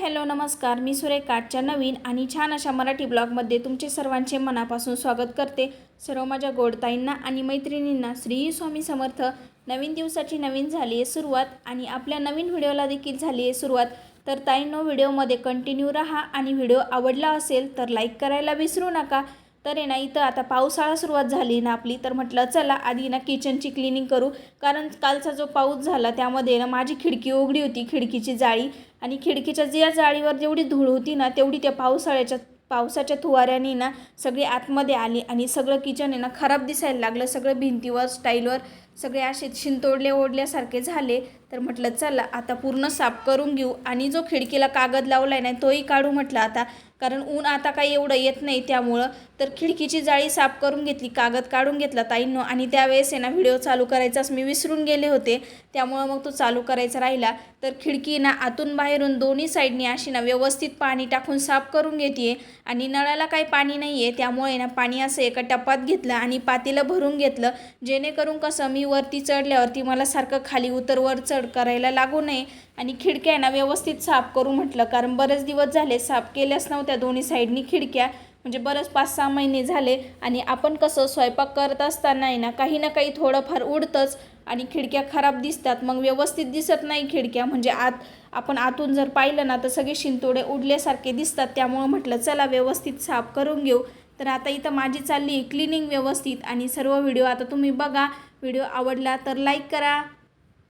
Hello नमस्कार. मी सुरेख आजच्या नवीन आणि छान अशा मराठी ब्लॉगमध्ये तुमचे सर्वांचे मनापासून स्वागत करते. सर्व माझ्या गोडताईंना आणि मैत्रिणींना श्री स्वामी समर्थ. नवीन दिवसाची नवीन झाली आहे सुरुवात आणि आपल्या नवीन व्हिडिओला देखील झाली आहे सुरुवात. तर ताईंनो व्हिडिओमध्ये कंटिन्यू राहा आणि व्हिडिओ आवडला असेल तर लाईक करायला विसरू नका. तर आहे ना इथं आता पावसाळा सुरुवात झाली ना आपली तर म्हटलं चला आधी ना किचनची क्लिनिंग करू. कारण कालचा जो पाऊस झाला त्यामध्ये ना माझी खिडकी उघडी होती खिडकीची जाळी. आणि खिडकीच्या ज्या जाळीवर जेवढी धूळ होती ना तेवढी त्या पावसाळ्याच्या पावसाच्या थुवाऱ्याने ना सगळी आतमध्ये आली. आणि सगळं किचन आहे ना खराब दिसायला लागलं. सगळं भिंतीवर स्टाईलवर सगळे असे शिंतोडले ओढल्यासारखे झाले. तर म्हटलं चला आता पूर्ण साफ करून घेऊ. आणि जो खिडकीला कागद लावला आहे ना तोही काढू म्हटलं आता. कारण ऊन आता काही एवढं येत नाही त्यामुळं. तर खिडकीची जाळी साफ करून घेतली कागद काढून घेतला ताईंनो. आणि त्यावेळेस आहे ना व्हिडिओ चालू करायचाच. मी विसरून गेले होते. त्यामुळं मग तो चालू करायचा राहिला. तर खिडकी ना आतून बाहेरून दोन्ही साईडनी अशी ना व्यवस्थित पाणी टाकून साफ करून घेते आणि नळाला काही पाणी नाही आहे त्यामुळे ना पाणी असं एका टपात घेतलं आणि पातेलं भरून घेतलं. जेणेकरून कसं मी वरती चढल्यावरती मला सारखं खाली उतर वर चढ करायला लागू नये. आणि खिडक्या ना व्यवस्थित साफ करू म्हटलं. कारण बरेच दिवस झाले साफ केल्याच त्या दोन्ही साईडनी खिडक्या. म्हणजे बरंच पाच सहा महिने झाले आणि आपण कसं स्वयंपाक करत असताना आहे ना काही ना काही थोडंफार उडतंच आणि खिडक्या खराब दिसतात. मग व्यवस्थित दिसत नाही खिडक्या. म्हणजे आत आपण आतून जर पाहिलं ना तर सगळे शिंतोडे उडल्यासारखे दिसतात. त्यामुळं म्हटलं चला व्यवस्थित साफ करून घेऊ. तर आता इथं माझी चालली आहे क्लिनिंग व्यवस्थित आणि सर्व व्हिडिओ आता तुम्ही बघा. व्हिडिओ आवडला तर लाईक करा.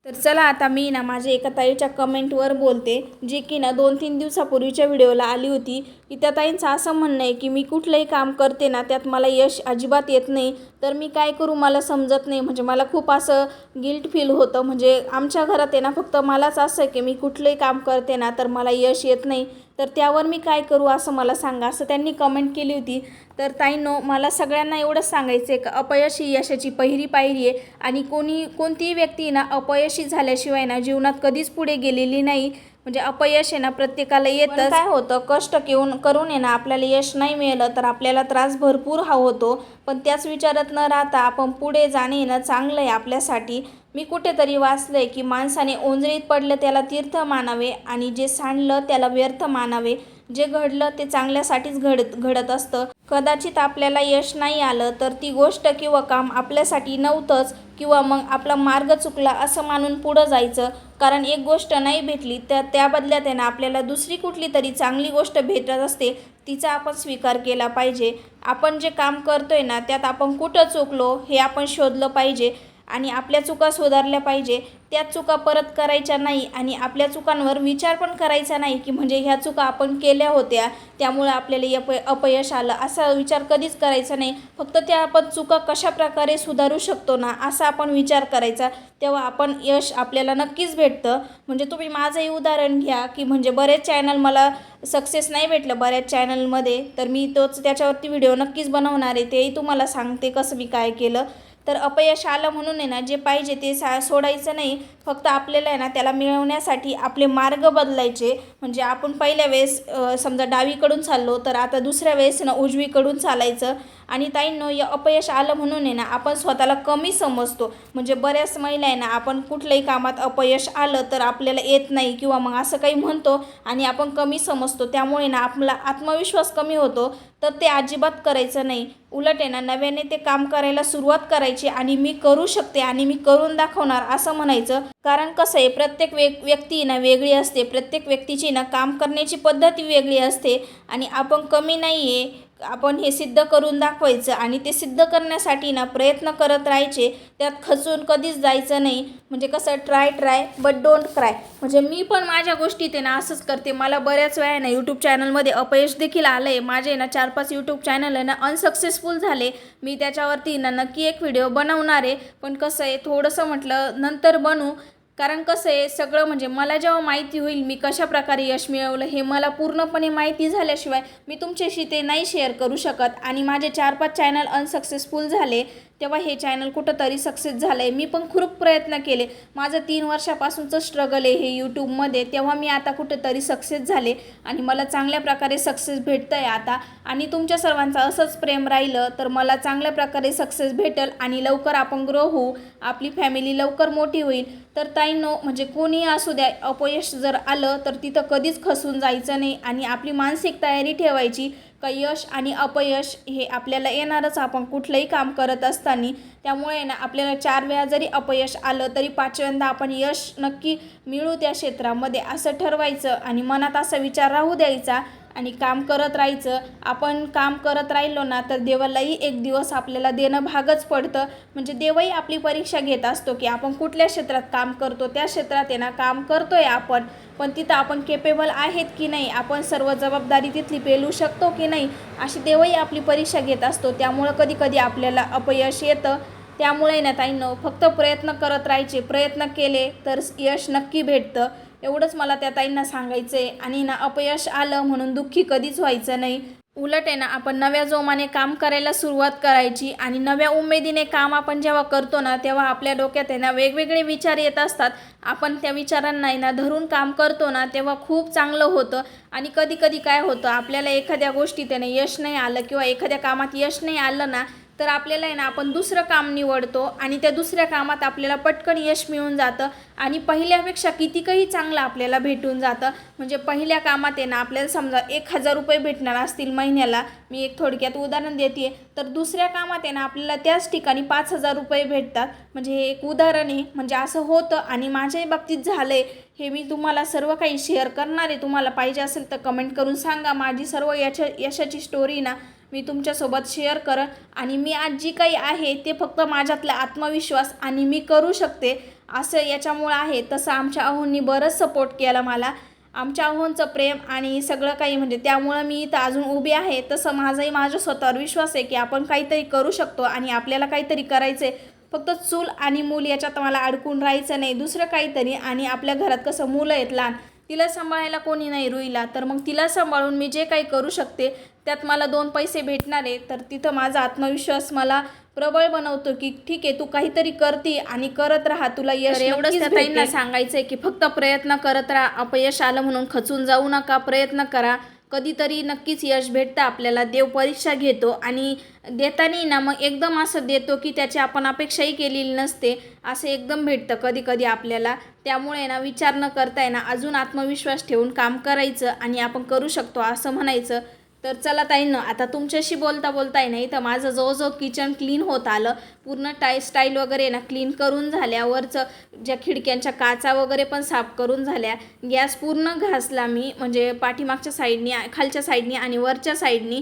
तर चला आता मी ना माझ्या एका ताईच्या कमेंटवर बोलते जी की ना दोन तीन दिवसापूर्वीच्या व्हिडिओला आली होती. ताईंचं असं म्हणणं आहे की मी कुठलंही काम करते ना त्यात मला यश अजिबात येत नाही. तर मी काय करू मला समजत नाही. म्हणजे मला खूप असं गिल्ट फील होतं. म्हणजे आमच्या घरात आहे ना फक्त मलाच असं आहे की मी कुठलंही काम करते ना तर मला यश येत नाही. तर त्यावर मी काय करू असं मला सांगा. असं त्यांनी कमेंट केली होती. तर ताईंनो मला सगळ्यांना एवढंच सांगायचं आहे का अपयश ही यशाची पहिली पायरी आहे. आणि कोणी कोणतीही व्यक्ती ना अपयशी झाल्याशिवाय ना जीवनात कधीच पुढे गेलेली नाही. म्हणजे अपयश आहे ना प्रत्येकाला येतं काय होतं कष्ट घेऊन करून आहे ना आपल्याला यश नाही मिळालं तर आपल्याला त्रास भरपूर हा होतो. पण त्याच विचारात न राहता आपण पुढे जाणे ना चांगलं आहे आपल्यासाठी. मी कुठेतरी वाचलंय की माणसाने ओंजळीत पडलं त्याला तीर्थ मानावे आणि जे सांडलं त्याला व्यर्थ मानावे. जे घडलं ते चांगल्यासाठीच घडत घडत असतं. कदाचित आपल्याला यश नाही आलं तर ती गोष्ट किंवा काम आपल्यासाठी नव्हतंच किंवा मग आपला मार्ग चुकला असं मानून पुढं जायचं. कारण एक गोष्ट नाही भेटली तर त्या बदल्यात आहे ना आपल्याला दुसरी कुठली तरी चांगली गोष्ट भेटत असते तिचा आपण स्वीकार केला पाहिजे. आपण जे काम करतोय ना त्यात आपण कुठं चुकलो हे आपण शोधलं पाहिजे. आणि आपल्या चुका सुधारल्या पाहिजे. त्या चुका परत करायच्या नाही आणि आपल्या चुकांवर विचार पण करायचा नाही की म्हणजे ह्या चुका आपण केल्या होत्या त्यामुळे आपल्याला यप अपयश आलं. असा विचार कधीच करायचा नाही. फक्त त्या आपण चुका कशा प्रकारे सुधारू शकतो ना असा आपण विचार करायचा. तेव्हा आपण यश आपल्याला नक्कीच भेटतं. म्हणजे तुम्ही माझंही उदाहरण घ्या की म्हणजे बरेच चॅनल मला सक्सेस नाही भेटलं बऱ्याच चॅनलमध्ये तर मी तोच त्याच्यावरती व्हिडिओ नक्कीच बनवणार आहे. तेही तुम्हाला सांगते कसं मी काय केलं. तर अपयश आलं म्हणून आहे ना जे पाहिजे ते सा सोडायचं नाही. फक्त आपल्याला आहे ना त्याला मिळवण्यासाठी आपले मार्ग बदलायचे. म्हणजे आपण पहिल्या वेळेस समजा डावीकडून चाललो तर आता दुसऱ्या वेळेस ना उजवीकडून चालायचं. आणि ताईंनो या अपयश आलं म्हणून आहे ना आपण स्वतःला कमी समजतो. म्हणजे बऱ्याच महिला आहे ना आपण कुठल्याही कामात अपयश आलं तर आपल्याला येत नाही किंवा मग असं काही म्हणतो आणि आपण कमी समजतो. त्यामुळे ना आपला आत्मविश्वास कमी होतो. तर ते अजिबात करायचं नाही. उलट आहे ना नव्याने ते काम करायला सुरुवात करायची आणि मी करू शकते आणि मी करून दाखवणार असं म्हणायचं. कारण कसं आहे प्रत्येक वे व्यक्ती ना वेगळी असते. प्रत्येक व्यक्तीची ना काम करण्याची पद्धती वेगळी असते आणि आपण कमी नाही आहे आपण हे सिद्ध करून दाखवायचं आणि ते सिद्ध करण्यासाठी ना प्रयत्न करत राहायचे त्यात खचून कधीच जायचं नाही. म्हणजे कसं try try but don't cry म्हणजे मी पण माझ्या गोष्टी ते ना असंच करते. मला बऱ्याच वेळा ना यूट्यूब चॅनलमध्ये अपयश देखील आलं आहे माझे ना चार पाच यूट्यूब चॅनल आहे ना अनसक्सेसफुल झाले. मी त्याच्यावरती ना नक्की एक व्हिडिओ बनवणार आहे. पण कसं आहे थोडंसं म्हटलं नंतर बनू. कारण कसं आहे सगळं म्हणजे मला जेव्हा माहिती होईल मी कशा प्रकारे यश मिळवलं हे मला पूर्णपणे माहिती झाल्याशिवाय मी तुमच्याशी ते नाही शेअर करू शकत. आणि माझे चार पाच चॅनल अनसक्सेसफुल झाले तेव्हा हे चॅनल कुठंतरी सक्सेस झालं आहे मी पण खूप प्रयत्न केले. माझं तीन वर्षापासूनचं स्ट्रगल आहे हे यूट्यूबमध्ये तेव्हा मी आता कुठंतरी सक्सेस झाले आणि मला चांगल्या प्रकारे सक्सेस भेटतं आहे आता. आणि तुमच्या सर्वांचं असंच प्रेम राहिलं तर मला चांगल्या प्रकारे सक्सेस भेटेल आणि लवकर आपण ग्रो होऊ. आपली फॅमिली लवकर मोठी होईल. तर ताईंनो म्हणजे कोणी असू द्या अपयश जर आलं तर तिथं कधीच खसून जायचं नाही आणि आपली मानसिक तयारी ठेवायची. का यश आणि अपयश हे आपल्याला येणारच. आपण कुठलंही काम करत असताना त्यामुळे ना आपल्याला चार वेळा जरी अपयश आलं तरी पाचव्यांदा आपण यश नक्की मिळू त्या क्षेत्रामध्ये. असं ठरवायचं आणि मनात असा विचार राहू द्यायचा आणि काम करत राहायचं. आपण काम करत राहिलो ना तर देवालाही एक दिवस आपल्याला देणं भागच पडतं. म्हणजे देवही आपली परीक्षा घेत असतो की आपण कुठल्या क्षेत्रात काम करतो त्या क्षेत्रात आहे ना काम आहे आपण. पण तिथं आपण केपेबल आहेत की नाही आपण सर्व जबाबदारी तिथली पेलू शकतो की नाही अशी देवही आपली परीक्षा घेत असतो. त्यामुळं कधी कधी आपल्याला अपयश येतं. त्यामुळे ना ताईंनो फक्त प्रयत्न करत राहायचे प्रयत्न केले तर यश नक्की भेटतं. एवढंच मला त्या ताईंना सांगायचं आहे आणि ना अपयश आलं म्हणून दुःखी कधीच व्हायचं नाही. उलट आहे ना आपण नव्या जोमाने काम करायला सुरुवात करायची आणि नव्या उमेदीने काम आपण जेव्हा करतो ना तेव्हा आपल्या डोक्यात आहे ना वेगवेगळे विचार येत असतात. आपण त्या विचारांना ना धरून काम करतो ना तेव्हा खूप चांगलं होतं. आणि कधी कधी काय होतं आपल्याला एखाद्या गोष्टीत आहे ना यश नाही आलं किंवा एखाद्या कामात यश नाही आलं ना तर आपल्याला आहे ना आपण दुसरं काम निवडतो आणि त्या दुसऱ्या कामात आपल्याला पटकन यश मिळून जातं आणि पहिल्यापेक्षा कितीकही चांगलं आपल्याला भेटून जातं. म्हणजे पहिल्या कामात आहे ना आपल्याला समजा एक हजार रुपये भेटणार असतील महिन्याला मी एक थोडक्यात उदाहरण देते. तर दुसऱ्या कामात आहे ना आपल्याला त्याच ठिकाणी पाच हजार रुपये भेटतात. म्हणजे हे एक उदाहरण आहे. म्हणजे असं होतं आणि माझ्याही बाबतीत झालं आहे हे मी तुम्हाला सर्व काही शेअर करणार आहे. तुम्हाला पाहिजे असेल तर कमेंट करून सांगा. माझी सर्व याच्या यशाची स्टोरी ना मी तुमच्यासोबत शेअर करन. आणि मी आज जी काही आहे ते फक्त माझ्यातला आत्मविश्वास आणि मी करू शकते. असं याच्यामुळं आहे. तसं आमच्या अहोंनी बरंच सपोर्ट केला मला. आमच्या अहोंचं प्रेम आणि सगळं काही म्हणजे त्यामुळं मी इथं अजून उभी आहे. तसं माझाही माझ्या स्वतःवर विश्वास आहे की आपण काहीतरी करू शकतो आणि आपल्याला काहीतरी करायचं आहे फक्त चूल आणि मूल याच्यात मला अडकून राहायचं नाही. दुसरं काहीतरी आणि आपल्या घरात कसं मुलं आहेत लहान तिला सांभाळायला कोणी नाही रुईला. तर मग तिला सांभाळून मी जे काही करू शकते त्यात मला दोन पैसे भेटणार आहे तर तिथं माझा आत्मविश्वास मला प्रबळ बनवतो की ठीक आहे तू काहीतरी करते आणि करत राहा तुला यश एवढंच त्या ताईंना सांगायचं आहे की फक्त प्रयत्न करत राहा अपयश आलं म्हणून खचून जाऊ नका प्रयत्न करा. कधीतरी नक्कीच यश भेटतं आपल्याला देव परीक्षा घेतो आणि देताना ना मग एकदम असं देतो की त्याची आपण अपेक्षाही केलेली नसते असं एकदम भेटतं कधी कधी आपल्याला. त्यामुळे ना विचार न करता ना अजून आत्मविश्वास ठेवून काम करायचं आणि आपण करू शकतो असं म्हणायचं. तर चला ताईनं आता तुमच्याशी बोलता बोलताय नाही तर माझं जवळजवळ किचन क्लीन होत आलं. पूर्ण टाय स्टाईल वगैरे ना क्लीन करून झाल्यावरचं ज्या खिडक्यांच्या काचा वगैरे पण साफ करून झाल्या. गॅस पूर्ण घासला मी म्हणजे पाठीमागच्या साईडनी खालच्या साईडनी आणि वरच्या साईडनी.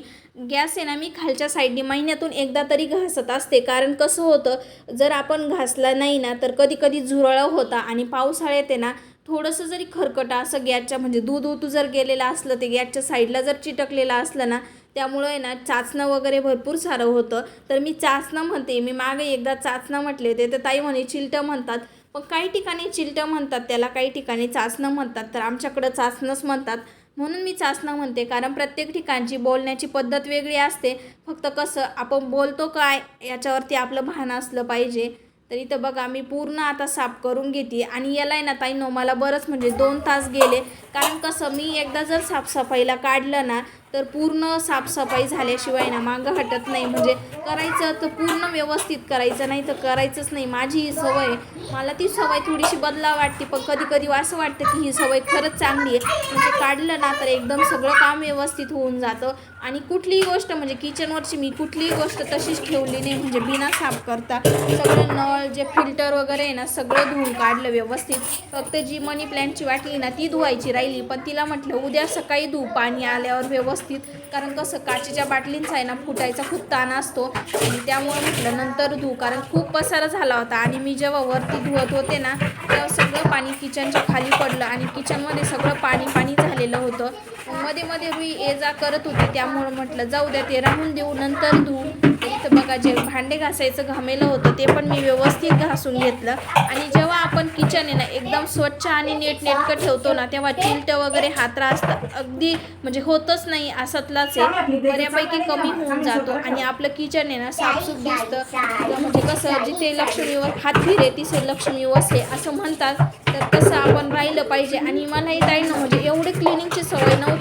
गॅस आहे ना मी खालच्या साईडनी महिन्यातून एकदा तरी घासत असते. कारण कसं होतं जर आपण घासला नाही ना तर कधी कधी झुरळं होता आणि पावसाळ्यात आहे ना थोडंसं जरी खरकट असं गॅसच्या म्हणजे दूध उतू जर गेलेलं असलं ते गॅसच्या साईडला जर चिटकलेलं असलं ना त्यामुळं आहे ना चाचणं वगैरे भरपूर सारं होतं. तर मी चाचणं म्हणते मी मागे एकदा चाचणं म्हटले होते तर ताई म्हणे चिलटं म्हणतात. पण काही ठिकाणी चिलटं म्हणतात त्याला काही ठिकाणी चाचणं म्हणतात तर आमच्याकडं चाचणंच म्हणतात. म्हणून मी चाचणं म्हणते कारण प्रत्येक ठिकाणची बोलण्याची पद्धत वेगळी असते. फक्त कसं आपण बोलतो काय याच्यावरती आपलं भान असलं पाहिजे. तर इथं बघा मी पूर्ण आता साफ करून घेते. आणि याला आहे ना ताई नो मला बरंच म्हणजे दोन तास गेले. कारण कसं मी एकदा जर साफसफाईला काढलं ना तर पूर्ण साफसफाई झाल्याशिवाय ना मागं हटत नाही. म्हणजे करायचं तर पूर्ण व्यवस्थित करायचं नाही तर करायचंच नाही. माझी ही सवय आहे. मला ती सवय थोडीशी बदला वाटते पण कधी कधी असं वाटतं की ही सवय खरंच चांगली आहे. म्हणजे काढलं ना तर एकदम सगळं काम व्यवस्थित होऊन जातं. आणि कुठलीही गोष्ट म्हणजे किचनवरची मी कुठलीही गोष्ट तशीच ठेवली नाही. म्हणजे बिना साफ करता. सगळं नळ जे फिल्टर वगैरे आहे ना सगळं धुवून काढलं व्यवस्थित. फक्त जी मनी प्लॅन्टची वाटली ना ती धुवायची राहिली. पण तिला म्हटलं उद्या सकाळी धुऊ पाणी आल्यावर व्यवस्थित कारण कसं काचेच्या बाटलींचा आहे ना फुटायचा खूप ताण असतो. आणि त्यामुळे म्हटलं नंतर धुऊ. कारण खूप पसारा झाला होता. आणि मी जेव्हा वरती धुवत होते ना तेव्हा सगळं पाणी किचनच्या खाली पडलं. आणि किचनमध्ये सगळं पाणी पाणी झालेलं होतं. मध्ये मध्ये रुई ये जा करत होती. त्यामुळं म्हटलं जाऊ द्या ते राहून देऊ नंतर धुऊ. तर बघा जे भांडे घासायचं घामेलं होतं ते पण मी व्यवस्थित घासून घेतलं. आणि जेव्हा आपण किचन आहे ना एकदम स्वच्छ आणि नीटनेटकं ठेवतो ना तेव्हा चिलटं वगैरे हात असतात अगदी म्हणजे होतच नाही असतलाच आहे. बऱ्यापैकी कमी होऊन जातो. आणि आपलं किचन आहे ना साफसूफ दिसतं. म्हणजे कसं जिथे लक्ष्मीवर हात फिरे तिथे लक्ष्मी वसे असं म्हणतात. तर तसं आपण राहिलं पाहिजे. आणि मलाही ताईनं म्हणजे एवढे क्लिनिंगची सवय नव्हती.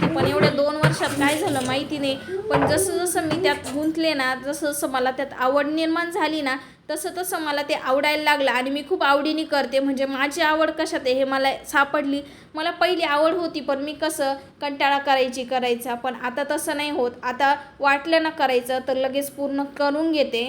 काय झालं माहिती नाही. पण जसं जसं मी त्यात गुंतले ना जसं जसं मला त्यात आवड निर्माण झाली ना तसं तसं मला ते आवडायला लागलं आणि मी खूप आवडीने करते. म्हणजे माझी आवड कशात आहे हे मला सापडली. मला पहिली आवड होती पण मी कसं कंटाळा करायची करायचा. पण आता तसं नाही होत. आता वाटलं ना करायचं तर लगेच पूर्ण करून घेते.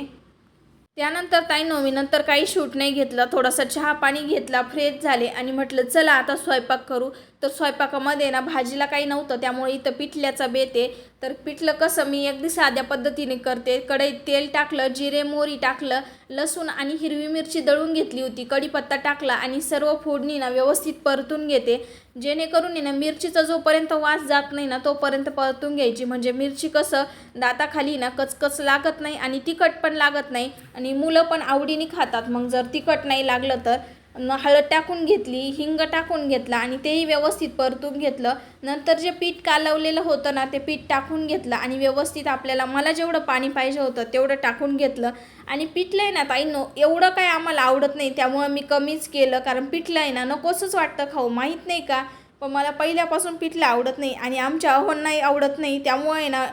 त्यानंतर ताई मी नंतर काही शूट नाही घेतलं थोडासा चहा पाणी घेतला फ्रेश झाले आणि म्हटलं चला आता स्वयंपाक करू. तर स्वयंपाकामध्ये ना भाजीला काही नव्हतं त्यामुळे इथं पिठल्याचा बेत आहे. तर पिठलं कसं मी अगदी साध्या पद्धतीने करते. कढईत तेल टाकलं जिरे मोरी टाकलं लसूण आणि हिरवी मिरची दळून घेतली होती. कढीपत्ता टाकला आणि सर्व फोडणी ना व्यवस्थित परतून घेते. जेणेकरून ना मिरचीचा जोपर्यंत वास जात नाही ना तोपर्यंत परतून घ्यायची. म्हणजे मिरची कसं दाताखाली ना कचकच लागत नाही आणि तिखट पण लागत नाही आणि मुलं पण आवडीने खातात. मग जर तिखट नाही लागलं तर हळद टाकून घेतली हिंग टाकून घेतला आणि तेही व्यवस्थित परतून घेतलं. नंतर जे पीठ कालवलेलं होतं ना ते पीठ टाकून घेतलं आणि व्यवस्थित आपल्याला मला जेवढं पाणी पाहिजे होतं तेवढं टाकून घेतलं. आणि पिठलं आहे ना ताई नो एवढं काय आम्हाला आवडत नाही त्यामुळं मी कमीच केलं. कारण पिठलं आहे ना नकोसंच वाटतं खाऊ माहीत नाही का? पण मला पहिल्यापासून पिठलं आवडत नाही आणि आमच्या अहोंनाही आवडत नाही. त्यामुळे ना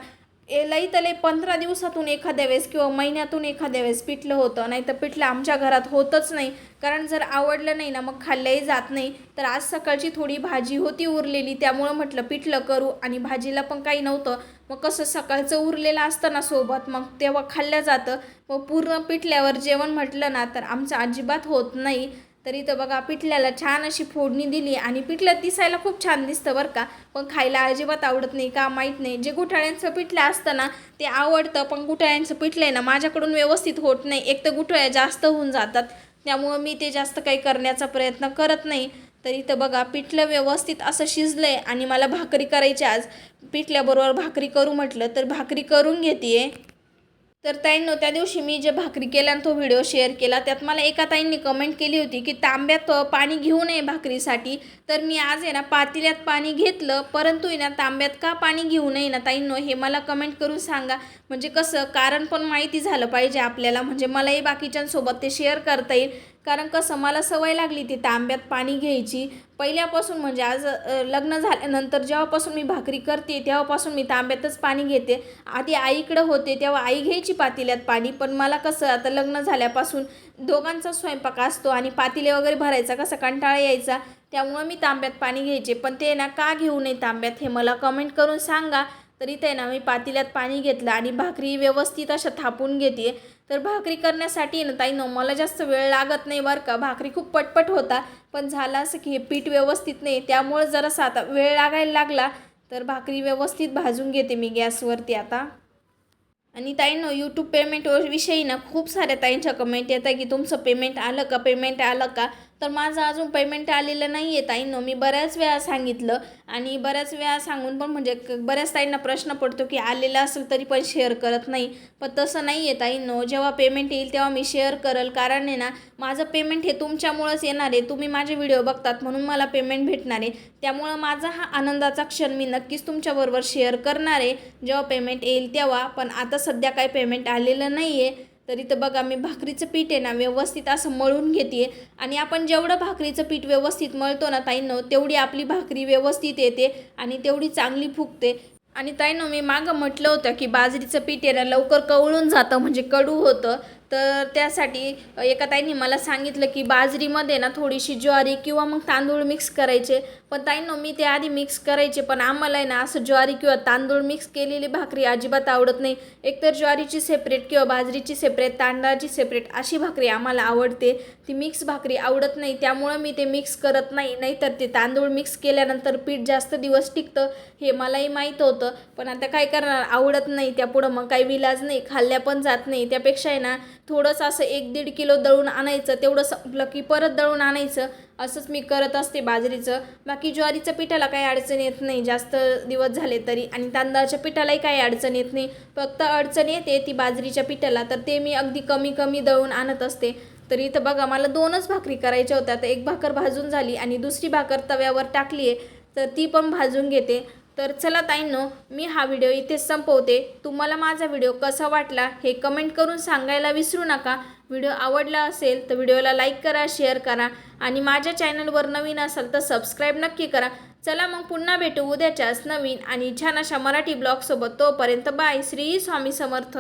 ए लई तले पंधरा दिवसातून एखाद्या वेळेस किंवा महिन्यातून एखाद्या वेळेस पिठलं होतं नाही तर पिठलं आमच्या घरात होतच नाही. कारण जर आवडलं नाही ना मग खाल्लंही जात नाही. तर आज सकाळची थोडी भाजी होती उरलेली त्यामुळं म्हटलं पिठलं करू आणि भाजीला पण काही नव्हतं. मग कसं सकाळचं उरलेलं असतं ना सोबत मग तेव्हा खाल्लं जातं. मग पूर्ण पिठल्यावर जेवण म्हटलं ना तर आमचं अजिबात होत नाही. तर इथं बघा पिठल्याला छान अशी फोडणी दिली आणि पिठलं दिसायला खूप छान दिसतं बरं का. पण खायला अजिबात आवडत नाही का माहीत नाही. जे गुठळ्यांचं पिठलं असतं ना ते आवडतं पण गुठळ्यांचं पिठलं आहे ना माझ्याकडून व्यवस्थित होत नाही. एक तर गुठळ्या जास्त होऊन जातात त्यामुळं मी ते जास्त काही करण्याचा प्रयत्न करत नाही. तर इथं बघा पिठलं व्यवस्थित असं शिजलं आहे आणि मला भाकरी करायची आज. पिठल्याबरोबर भाकरी करू म्हटलं तर भाकरी करून घेते तर ताईंनो त्या दिवशी मी जे भाकरी केला आणि तो व्हिडिओ शेअर केला त्यात मला एका ताईंनी कमेंट केली होती की तांब्यात पाणी घेऊ नये भाकरीसाठी. तर मी आज आहे ना पातेल्यात पाणी घेतलं परंतु आहे ना तांब्यात का पाणी घेऊ नये ना ताईंनो हे मला कमेंट करून सांगा. म्हणजे कसं कारण पण माहिती झालं पाहिजे आपल्याला म्हणजे मलाही बाकीच्यांसोबत ते शेअर करता येईल. कारण कसं मला सवय लागली ती तांब्यात पाणी घ्यायची. पहिल्यापासून म्हणजे आज लग्न झाल्यानंतर जेव्हापासून मी भाकरी करते तेव्हापासून मी तांब्यातच पाणी घेते. आधी आईकडं होते तेव्हा आई घ्यायची पातेल्यात पाणी. पण मला कसं आता लग्न झाल्यापासून दोघांचा स्वयंपाक असतो आणि पातेले वगैरे भरायचा कसा कंटाळा यायचा त्यामुळं मी तांब्यात पाणी घ्यायचे. पण ते ना का घेऊ नये तांब्यात हे मला कमेंट करून सांगा. तर इथे ना मी पातेल्यात पाणी घेतलं आणि भाकरी व्यवस्थित अशा थापून घेते. तर भाकरी करण्यासाठी ना ताई न मला जास्त वेळ लागत नाही बरं का. भाकरी खूप पटपट होता पण झालं असं की हे पीठ व्यवस्थित नाही. त्यामुळं जरासा आता वेळ लागायला लागला. तर भाकरी व्यवस्थित भाजून घेते मी गॅसवरती आता. आणि ताईंनो यूट्यूब पेमेंट विषयी ना खूप साऱ्या ताईंच्या कमेंट येतात की तुमचं पेमेंट आलं का? पेमेंट आलं का? तर माझं अजून पेमेंट आलेलं नाही आहे ताईंनो. मी बऱ्याच वेळा सांगितलं आणि बऱ्याच वेळा सांगून पण म्हणजे क- बऱ्याच ताईंना प्रश्न पडतो की आलेलं असेल तरी पण शेअर करत नाही. पण तसं नाही आहे ताईंनो. जेव्हा पेमेंट येईल तेव्हा मी शेअर करेल. कारण आहे ना माझं पेमेंट हे तुमच्यामुळंच येणार आहे. तुम्ही माझे व्हिडिओ बघतात म्हणून मला पेमेंट भेटणार आहे. त्यामुळं माझा हा आनंदाचा क्षण मी नक्कीच तुमच्याबरोबर शेअर करणार आहे. जेव्हा पेमेंट येईल तेव्हा. पण आता सध्या काही पेमेंट आलेलं नाही आहे तर इथं बघा मी भाकरीचं पीठ आहे ना व्यवस्थित असं मळून घेते. आणि आपण जेवढं भाकरीचं पीठ व्यवस्थित मळतो ना ताईंनो तेवढी आपली भाकरी व्यवस्थित येते आणि तेवढी चांगली फुगते. आणि ताईनो मी मागं म्हटलं होतं की बाजरीचं पीठ आहे ना लवकर कवळून जातं म्हणजे कडू होतं. तर त्यासाठी एका ताईंनी मला सांगितलं की बाजरीमध्ये ना थोडीशी ज्वारी किंवा मग तांदूळ मिक्स करायचे. पण ताईंनो मी ते आधी मिक्स करायचे पण आम्हाला आहे ना असं ज्वारी किंवा तांदूळ मिक्स केलेली भाकरी अजिबात आवडत नाही. एकतर ज्वारीची सेपरेट किंवा बाजरीची सेपरेट तांदळाची सेपरेट अशी भाकरी आम्हाला आवडते. ती मिक्स भाकरी आवडत नाही त्यामुळं मी ते मिक्स करत नाही. नाहीतर ते तांदूळ मिक्स केल्यानंतर पीठ जास्त दिवस टिकतं हे मलाही माहीत होतं. पण आता काय करणार आवडत नाही त्यापुढं मग काही विलाज नाही खाल्ल्या पण जात नाही. त्यापेक्षा आहे ना थोडंसं असं एक दीड किलो दळून आणायचं तेवढं संपलं की परत दळून आणायचं. असंच मी करत असते बाजरीचं. बाकी ज्वारीच्या पिठाला काही अडचण येत नाही. जास्त दिवस झाले तरी आणि तांदळाच्या पिठालाही काही अडचण येत नाही. फक्त अडचण येते ती बाजरीच्या पिठाला. तर ते मी अगदी कमी कमी दळून आणत असते. तर इथं बघा मला दोनच भाकरी करायच्या होत्या. तर एक भाकर भाजून झाली आणि दुसरी भाकर तव्यावर टाकली आहे तर ती पण भाजून घेते. तर चला ताईंनो मी हा व्हिडिओ इथेच संपवते. तुम्हाला माझा व्हिडिओ कसा वाटला हे कमेंट करून सांगायला विसरू नका. व्हिडिओ आवडला असेल तर व्हिडिओला लाईक करा शेअर करा आणि माझ्या चॅनलवर नवीन असाल तर सबस्क्राईब नक्की करा. चला मग पुन्हा भेटू उद्याच्याच नवीन आणि छान अशा मराठी ब्लॉगसोबत तोपर्यंत बाय. श्री स्वामी समर्थ.